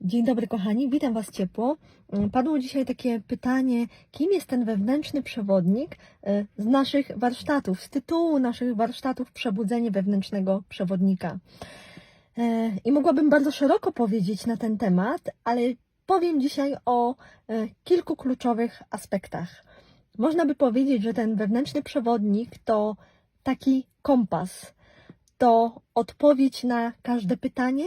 Dzień dobry, kochani, witam Was ciepło. Mm, Padło dzisiaj takie pytanie, kim jest ten wewnętrzny przewodnik e, z naszych warsztatów, z tytułu naszych warsztatów Przebudzenie wewnętrznego przewodnika. E, I mogłabym bardzo szeroko powiedzieć na ten temat, ale powiem dzisiaj o e, kilku kluczowych aspektach. Można by powiedzieć, że ten wewnętrzny przewodnik to taki kompas, to odpowiedź na każde pytanie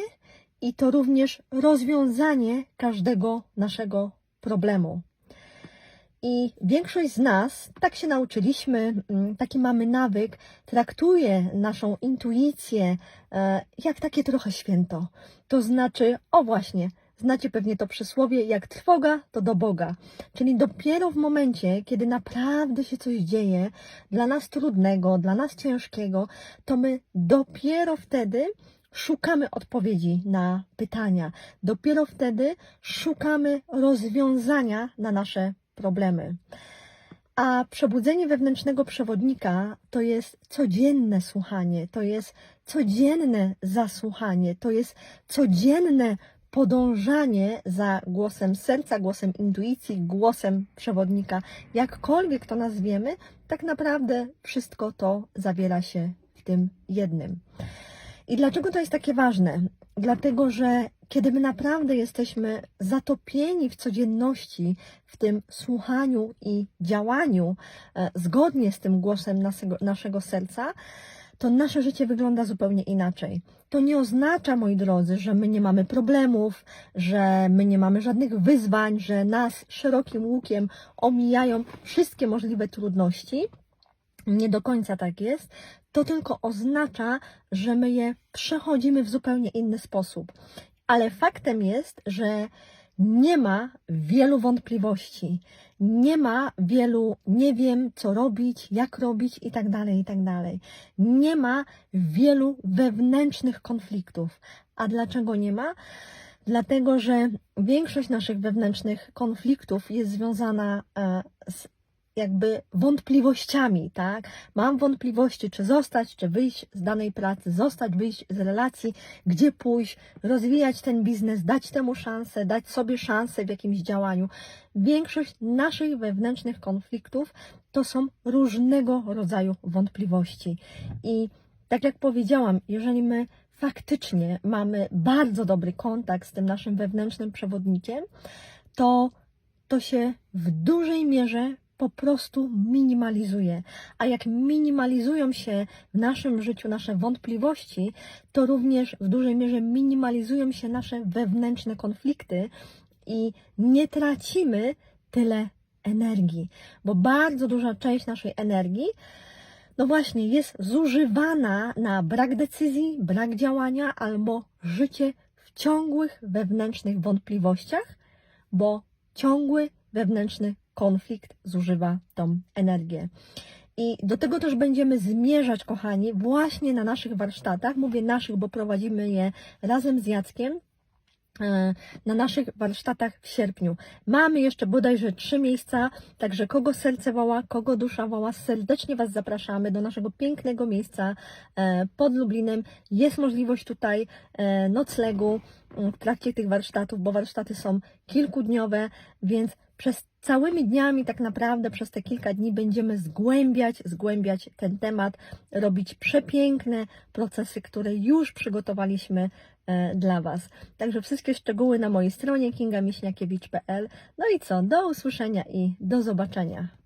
i to również rozwiązanie każdego naszego problemu. I większość z nas, tak się nauczyliśmy, mm, taki mamy nawyk, traktuje naszą intuicję e, jak takie trochę święto. To znaczy, o właśnie, znacie pewnie to przysłowie, jak trwoga, to do Boga. Czyli dopiero w momencie, kiedy naprawdę się coś dzieje, dla nas trudnego, dla nas ciężkiego, to my dopiero wtedy szukamy odpowiedzi na pytania. Dopiero wtedy szukamy rozwiązania na nasze problemy. A przebudzenie wewnętrznego przewodnika to jest codzienne słuchanie, to jest codzienne zasłuchanie, to jest codzienne podążanie za głosem serca, głosem intuicji, głosem przewodnika. Jakkolwiek to nazwiemy, tak naprawdę wszystko to zawiera się w tym jednym. I dlaczego to jest takie ważne? Dlatego, że kiedy my naprawdę jesteśmy zatopieni w codzienności, w tym słuchaniu i działaniu e, zgodnie z tym głosem naszego, naszego serca, to nasze życie wygląda zupełnie inaczej. To nie oznacza, moi drodzy, że my nie mamy problemów, że my nie mamy żadnych wyzwań, że nas szerokim łukiem omijają wszystkie możliwe trudności. Nie do końca tak jest. To tylko oznacza, że my je przechodzimy w zupełnie inny sposób. Ale faktem jest, że nie ma wielu wątpliwości, nie ma wielu nie wiem, co robić, jak robić i tak dalej, i tak dalej. Nie ma wielu wewnętrznych konfliktów. A dlaczego nie ma? Dlatego, że większość naszych wewnętrznych konfliktów jest związana e, z jakby wątpliwościami, tak? Mam wątpliwości, czy zostać, czy wyjść z danej pracy, zostać, wyjść z relacji, gdzie pójść, rozwijać ten biznes, dać temu szansę, dać sobie szansę w jakimś działaniu. Większość naszych wewnętrznych konfliktów to są różnego rodzaju wątpliwości. I tak jak powiedziałam, jeżeli my faktycznie mamy bardzo dobry kontakt z tym naszym wewnętrznym przewodnikiem, to to się w dużej mierze po prostu minimalizuje. A jak minimalizują się w naszym życiu nasze wątpliwości, to również w dużej mierze minimalizują się nasze wewnętrzne konflikty i nie tracimy tyle energii, bo bardzo duża część naszej energii no właśnie, jest zużywana na brak decyzji, brak działania albo życie w ciągłych wewnętrznych wątpliwościach, bo ciągły wewnętrzny konflikt zużywa tą energię. I do tego też będziemy zmierzać, kochani, właśnie na naszych warsztatach. Mówię naszych, bo prowadzimy je razem z Jackiem e, na naszych warsztatach w sierpniu. Mamy jeszcze bodajże trzy miejsca, także kogo serce woła, kogo dusza woła, serdecznie Was zapraszamy do naszego pięknego miejsca e, pod Lublinem. Jest możliwość tutaj e, noclegu w trakcie tych warsztatów, bo warsztaty są kilkudniowe, więc przez całymi dniami, tak naprawdę przez te kilka dni będziemy zgłębiać, zgłębiać ten temat, robić przepiękne procesy, które już przygotowaliśmy e, dla Was. Także wszystkie szczegóły na mojej stronie kingamiśniakiewicz.pl. No i co, do usłyszenia i do zobaczenia.